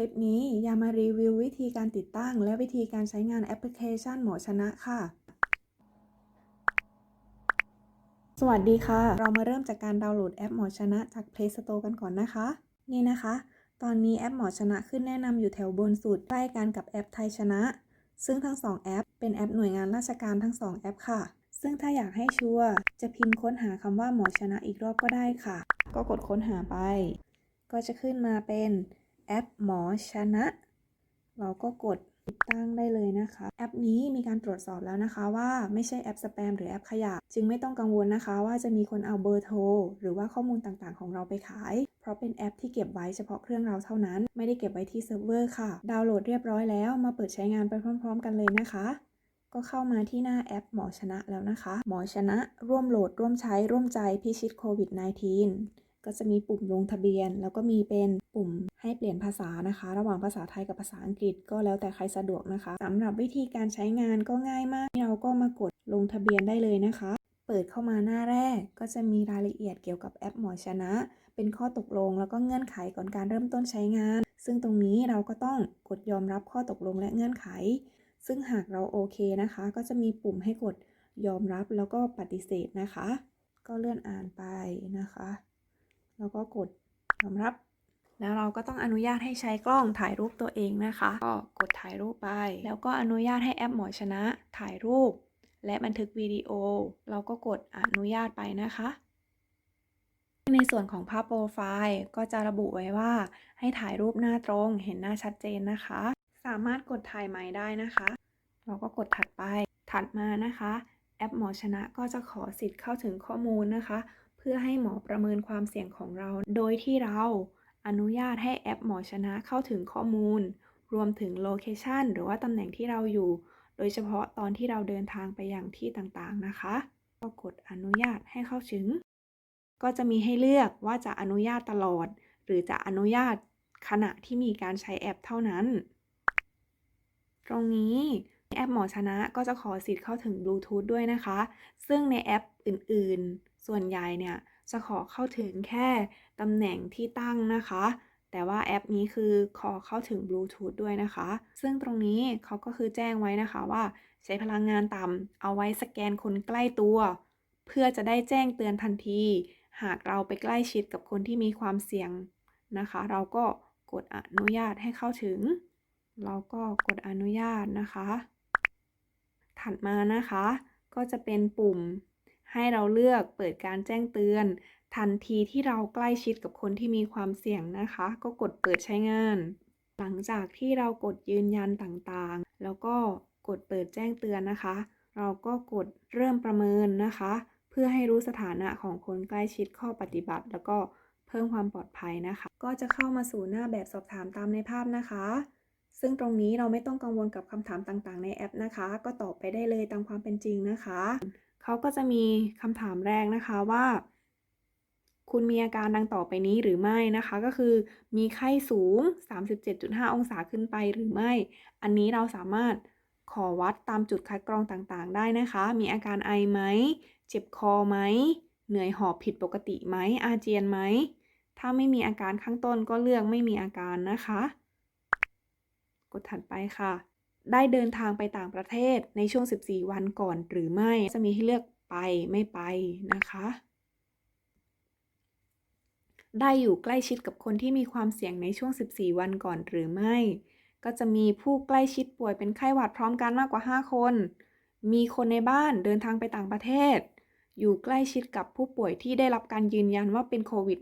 ลิปนี้ยามารีวิววิธีการติดตั้ง และวิธีการใช้งานแอปพลิเคชันหมอชนะค่ะ สวัสดีค่ะ เรามาเริ่มจากการดาวน์โหลดแอปหมอชนะจาก Play Store กันก่อนนะคะ นี่นะคะ ตอนนี้แอปหมอชนะขึ้นแนะนำอยู่แถวบนสุดใกล้กันกับแอปไทยชนะ ซึ่งทั้ง 2 แอป เป็นแอปหน่วยงานราชการทั้ง 2 แอปค่ะ ซึ่งถ้าอยากให้ชัวร์จะพิมพ์ค้นหาคำว่าหมอชนะอีกรอบก็ได้ค่ะ ก็กดค้นหาไป ก็จะขึ้นมาเป็น แอปหมอชนะ เราก็กดติดตั้งได้เลยนะคะ แอปนี้มีการตรวจสอบแล้วนะคะว่าไม่ใช่แอปสแปมหรือแอปขยะ จึงไม่ต้องกังวลนะคะว่าจะมีคนเอาเบอร์โทร หรือว่าข้อมูลต่างๆ ของเราไปขาย เพราะเป็นแอปที่เก็บไว้เฉพาะเครื่องเราเท่านั้น ไม่ได้เก็บไว้ที่เซิร์ฟเวอร์ค่ะ ดาวน์โหลดเรียบร้อยแล้วมาเปิดใช้งานไปพร้อม ๆ กันเลยนะคะก็เข้ามาที่หน้าแอปหมอชนะแล้วนะคะ หมอชนะร่วมโหลดร่วมใช้ร่วมใจพิชิตโควิด -19 ก็จะมีปุ่มลงทะเบียน แล้วก็มีเป็นปุ่มให้เปลี่ยนภาษานะคะ ระหว่างภาษาไทยกับภาษาอังกฤษก็แล้วแต่ใครสะดวกนะคะสำหรับวิธีการใช้งานก็ง่ายมาก เราก็มากดลงทะเบียนได้เลยนะคะ เปิดเข้ามาหน้าแรก ก็จะมีรายละเอียดเกี่ยวกับแอปหมอชนะ เป็นข้อตกลงแล้วก็เงื่อนไขก่อนการเริ่มต้นใช้งาน ซึ่งตรงนี้เราก็ต้องกดยอมรับข้อตกลงและเงื่อนไข ซึ่งหากเราโอเคนะคะ ก็จะมีปุ่มให้กดยอมรับแล้วก็ปฏิเสธนะคะ ก็เลื่อนอ่านไปนะคะ แล้วก็กดยอมรับ แล้วเราก็ต้องอนุญาตให้ใช้กล้องถ่ายรูปตัวเองนะคะ ก็กดถ่ายรูปไป แล้วก็อนุญาตให้แอปหมอชนะถ่ายรูป และบันทึกวิดีโอ เราก็กดอนุญาตไปนะคะในส่วนของภาพโปรไฟล์ก็จะระบุไว้ว่า ให้ถ่ายรูปหน้าตรงเห็นหน้าชัดเจนนะคะ สามารถกดถ่ายใหม่ได้นะคะ เราก็กดถัดไปถัดมานะคะ แอปหมอชนะก็จะขอสิทธิ์เข้าถึงข้อมูลนะคะ เพื่อให้หมอประเมินความเสี่ยงของเรา โดยที่เราอนุญาตให้แอปหมอชนะเข้าถึงข้อมูล รวมถึงโลเคชันหรือว่าตำแหน่งที่เราอยู่ โดยเฉพาะตอนที่เราเดินทางไปย่างที่ต่างๆนะคะ ก็กดอนุญาตให้เข้าถึง ก็จะมีให้เลือกว่าจะอนุญาตตลอด หรือจะอนุญาตขณะที่มีการใช้แอปเท่านั้น ตรงนี้ แอปหมอชนะก็จะขอสิทธิ์เข้าถึงบลูทูธด้วยนะคะ ซึ่งในแอปอื่นๆ ส่วนใหญ่เนี่ยจะขอเข้าถึงแค่ตำแหน่งที่ตั้งนะคะ แต่ว่าแอปนี้คือขอเข้าถึงบลูทูธด้วยนะคะ ซึ่งตรงนี้เขาก็คือแจ้งไว้นะคะว่าใช้พลังงานต่ำเอาไว้สแกนคนใกล้ตัว เพื่อจะได้แจ้งเตือนทันที หากเราไปใกล้ชิดกับคนที่มีความเสี่ยงนะคะ เราก็กดอนุญาตให้เข้าถึง เราก็กดอนุญาตนะคะ ถัดมานะคะ ก็จะเป็นปุ่ม ให้เราเลือกเปิดการแจ้งเตือน ทันทีที่เราใกล้ชิดกับคนที่มีความเสี่ยงนะคะ ก็กดเปิดใช้งาน หลังจากที่เรากดยืนยันต่างๆ แล้วก็กดเปิดแจ้งเตือนนะคะ เราก็กดเริ่มประเมินนะคะ เพื่อให้รู้สถานะของคนใกล้ชิดข้อปฏิบัติ แล้วก็เพิ่มความปลอดภัยนะคะ ก็จะเข้ามาสู่หน้าแบบสอบถามตามในภาพนะคะ ซึ่งตรงนี้เราไม่ต้องกังวลกับคำถามต่างๆ ในแอปนะคะ ก็ตอบไปได้เลยตามความเป็นจริงนะคะ เขาก็จะมีคำถามแรกนะคะว่า คุณมีอาการดังต่อไปนี้หรือไม่นะคะ ก็คือมีไข้สูง 37.5 องศาขึ้นไปหรือไม่ อันนี้เราสามารถขอวัดตามจุดคัดกรองต่างๆ ได้นะคะ มีอาการไอไหม เจ็บคอไหม เหนื่อยหอบผิดปกติไหม อาเจียนไหม ถ้าไม่มีอาการข้างต้นก็เลือกไม่มีอาการนะคะ กดถัดไปค่ะ ได้เดินทางไปต่างประเทศในช่วง 14 วันก่อนหรือไม่ จะมีให้เลือกไปไม่ไปนะคะ ได้อยู่ใกล้ชิดกับคนที่มีความเสี่ยงในช่วง 14 วันก่อนหรือไม่ ก็จะมีผู้ใกล้ชิดป่วยเป็นไข้หวัดพร้อมกันมากกว่า 5 คน มีคนในบ้านเดินทางไปต่างประเทศ อยู่ใกล้ชิดกับผู้ป่วยที่ได้รับการยืนยันว่าเป็นโควิด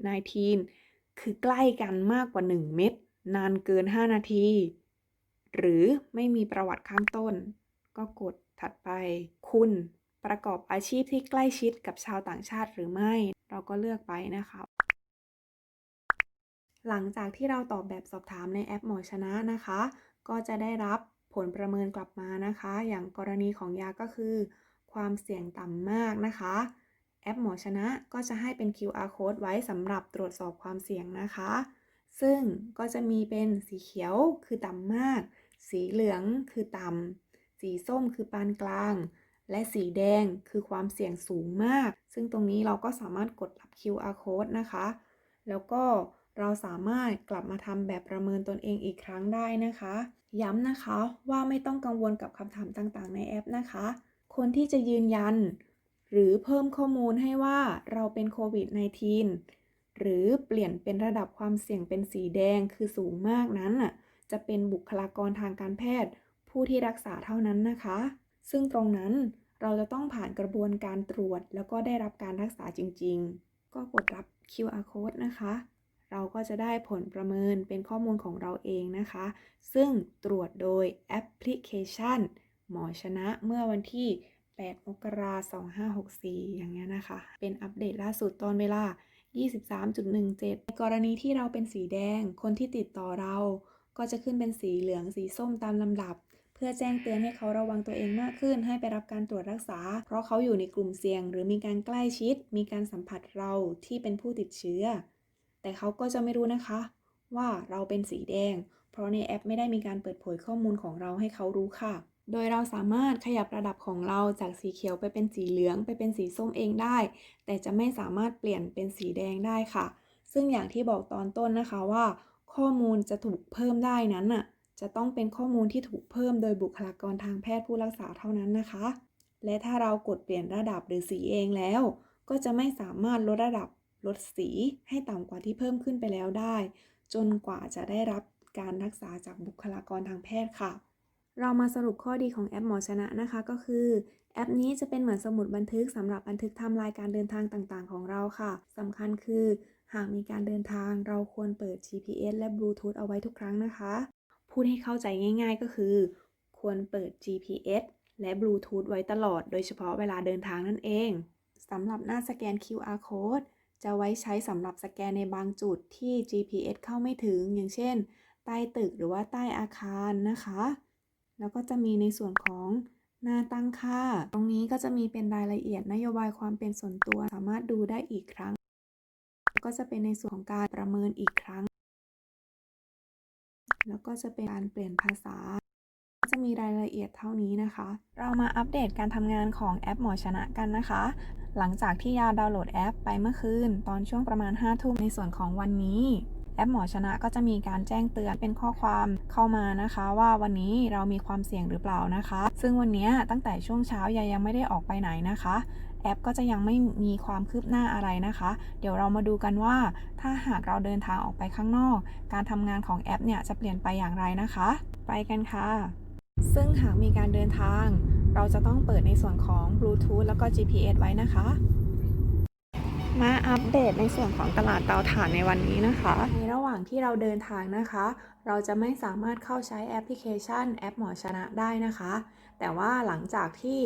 -19 คือใกล้กันมากกว่า 1 เม็ดนานเกิน 5 นาที หรือไม่มีประวัติข้างต้น ก็กดถัดไป คุณประกอบอาชีพที่ใกล้ชิดกับชาวต่างชาติหรือไม่ เราก็เลือกไปนะคะ หลังจากที่เราตอบแบบสอบถามในแอปหมอชนะนะคะ ก็จะได้รับผลประเมินกลับมานะคะ อย่างกรณีของยาก็คือ ความเสี่ยงต่ำมากนะคะ แอปหมอชนะก็จะให้เป็น QR code ไว้สำหรับตรวจสอบความเสี่ยงนะคะ ซึ่งก็จะมีเป็นสีเขียวคือต่ำมาก สีเหลืองคือต่ำ สีส้มคือปานกลาง และสีแดงคือความเสี่ยงสูงมาก ซึ่งตรงนี้เราก็สามารถกดรับ QR code นะคะ แล้วก็เราสามารถกลับมาทำแบบประเมินตนเองอีกครั้งได้นะคะ ย้ำนะคะว่าไม่ต้องกังวลกับคำถามต่างๆ ในแอปนะคะ คนที่จะยืนยัน หรือเพิ่มข้อมูลให้ว่าเราเป็นโควิด -19 หรือเปลี่ยนเป็นระดับความเสี่ยงเป็นสีแดงคือสูงมากนั้นน่ะจะเป็นบุคลากรทางการแพทย์ ผู้ที่รักษาเท่านั้นนะคะ ซึ่งตรงนั้นเราจะต้องผ่านกระบวนการตรวจ แล้วก็ได้รับการรักษาจริง ๆ ก็กดรับ QR code นะคะ เราก็จะได้ผลประเมินเป็นข้อมูลของเราเองนะคะ ซึ่งตรวจโดยแอปพลิเคชัน หมอชนะเมื่อวันที่8มกราคม2564 อย่างเงี้ยนะคะ เป็นอัปเดตล่าสุดตอนเวลา 23.17 ในกรณีที่เราเป็นสีแดง คนที่ติดต่อเรา ก็จะขึ้นเป็นสีเหลืองสีส้มตามลำดับ เพื่อแจ้งเตือนให้เขาระวังตัวเองมากขึ้น ให้ไปรับการตรวจรักษา เพราะเขาอยู่ในกลุ่มเสี่ยง หรือมีการใกล้ชิด มีการสัมผัสเราที่เป็นผู้ติดเชื้อ แต่เขาก็จะไม่รู้นะคะ ว่าเราเป็นสีแดง เพราะในแอปไม่ได้มีการเปิดเผยข้อมูลของเราให้เขารู้ค่ะ โดยเราสามารถขยับระดับของเราจากสีเขียวไปเป็นสีเหลืองไปเป็นสีส้มเองได้ แต่จะไม่สามารถเปลี่ยนเป็นสีแดงได้ค่ะ ซึ่งอย่างที่บอกตอนต้นนะคะว่า ข้อมูลจะถูกเพิ่มได้นั้นน่ะจะต้องเป็นข้อมูลที่ถูกเพิ่มโดยบุคลากรทางแพทย์ผู้รักษาเท่านั้นนะคะ และถ้าเรากดเปลี่ยนระดับหรือสีเองแล้ว ก็จะไม่สามารถลดระดับลดสีให้ต่ำกว่าที่เพิ่มขึ้นไปแล้วได้ จนกว่าจะได้รับการรักษาจากบุคลากรทางแพทย์ค่ะ เรามาสรุปข้อดีของแอปหมอชนะนะคะก็คือ แอปนี้จะเป็นเหมือนสมุดบันทึกสำหรับบันทึกไทม์ไลน์การเดินทางต่างๆ ของเราค่ะสำคัญคือ หากมีการเดินทางเราควรเปิด GPS และ Bluetooth เอาไว้ทุกครั้งนะคะ พูดให้เข้าใจง่าย ๆ ก็คือ ควรเปิด GPS และ Bluetooth ไว้ตลอด โดยเฉพาะเวลาเดินทางนั่นเองสำหรับหน้าสแกน QR code จะไว้ใช้สำหรับสแกนในบางจุดที่ GPS เข้าไม่ถึง อย่างเช่น ใต้ตึกหรือว่าใต้อาคารนะคะ แล้วก็จะมีในส่วนของหน้าตั้งค่า ตรงนี้ก็จะมีเป็นรายละเอียดนโยบายความเป็นส่วนตัวสามารถดูได้อีกครั้ง ก็จะเป็นในส่วนของการประเมินอีกครั้ง แล้วก็จะเป็นการเปลี่ยนภาษา จะมีรายละเอียดเท่านี้นะคะ เรามาอัปเดตการทำงานของแอปหมอชนะกันนะคะ หลังจากที่ยาดาวน์โหลดแอปไปเมื่อคืน ตอนช่วงประมาณ5ทุ่มในส่วนของวันนี้ แอปหมอชนะก็จะมีการแจ้งเตือนเป็นข้อความเข้ามานะคะ ว่าวันนี้เรามีความเสี่ยงหรือเปล่านะคะ ซึ่งวันนี้ตั้งแต่ช่วงเช้ายายังไม่ได้ออกไปไหนนะคะแอปก็จะยังไม่มีความคืบหน้าอะไรนะคะ เดี๋ยวเรามาดูกันว่า ถ้าหากเราเดินทางออกไปข้างนอก การทำงานของแอปเนี่ยจะเปลี่ยนไปอย่างไรนะคะ ไปกันค่ะ ซึ่งหากมีการเดินทาง เราจะต้องเปิดในส่วนของ Bluetooth แล้วก็ GPS ไว้นะคะ มาอัปเดตในส่วนของตลาดเตาถ่านในวันนี้นะคะ ในระหว่างที่เราเดินทางนะคะ เราจะไม่สามารถเข้าใช้แอปพลิเคชันแอปหมอชนะได้นะคะ แต่ว่าหลังจากที่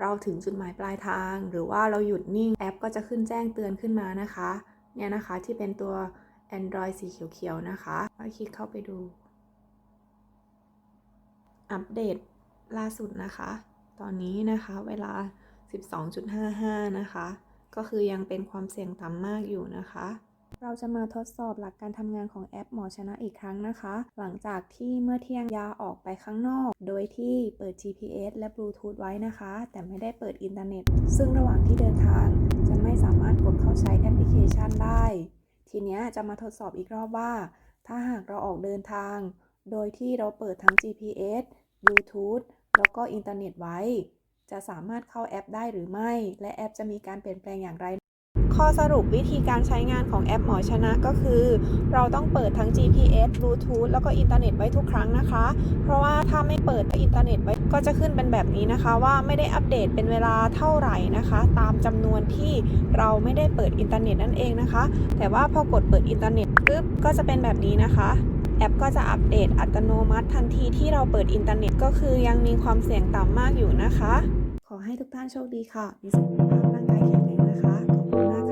เราถึงจุดหมายปลายทาง หรือว่าเราหยุดนิ่งแอปก็จะขึ้นแจ้งเตือนขึ้นมานะคะเนี่ยนะคะที่เป็นตัว Android สีเขียวๆนะคะเราคลิกเข้าไปดู อัปเดตล่าสุดนะคะ ตอนนี้นะคะเวลา 12.55 นะคะ ก็คือยังเป็นความเสี่ยงต่ำมากอยู่นะคะ เราจะมาทดสอบหลักการทำงานของแอปหมอชนะอีกครั้งนะคะ หลังจากที่เมื่อเที่ยงยาออกไปข้างนอก โดยที่เปิด GPS และ Bluetooth ไว้นะคะ แต่ไม่ได้เปิดอินเทอร์เน็ต ซึ่งระหว่างที่เดินทางจะไม่สามารถกดเข้าใช้แอปพลิเคชันได้ ทีนี้จะมาทดสอบอีกรอบว่า ถ้าหากเราออกเดินทาง โดยที่เราเปิดทั้ง GPS Bluetooth แล้วก็อินเทอร์เน็ตไว้ จะสามารถเข้าแอปได้หรือไม่ และแอปจะมีการเปลี่ยนแปลงอย่างไร ข้อสรุปวิธีการใช้งานของแอปหมอชนะก็คือ เราต้องเปิดทั้ง GPS Bluetooth แล้วก็อินเทอร์เน็ตไว้ทุกครั้งนะคะ เพราะว่าถ้าไม่เปิดอินเทอร์เน็ตไว้ก็จะขึ้นเป็นแบบนี้นะคะ ว่าไม่ได้อัปเดตเป็นเวลาเท่าไหร่นะคะ ตามจำนวนที่เราไม่ได้เปิดอินเทอร์เน็ตนั่นเองนะคะ แต่ว่าพอกดเปิดอินเทอร์เน็ตปุ๊บก็จะเป็นแบบนี้นะคะแอปก็จะอัปเดตอัตโนมัติทันทีที่เราเปิดอินเทอร์เน็ตก็คือยังมีความเสี่ยงต่ำมากอยู่นะคะ ทุกท่านโชคดีค่ะมีสุขภาพร่างกายแข็งแรงนะคะ ขอบคุณมากค่ะ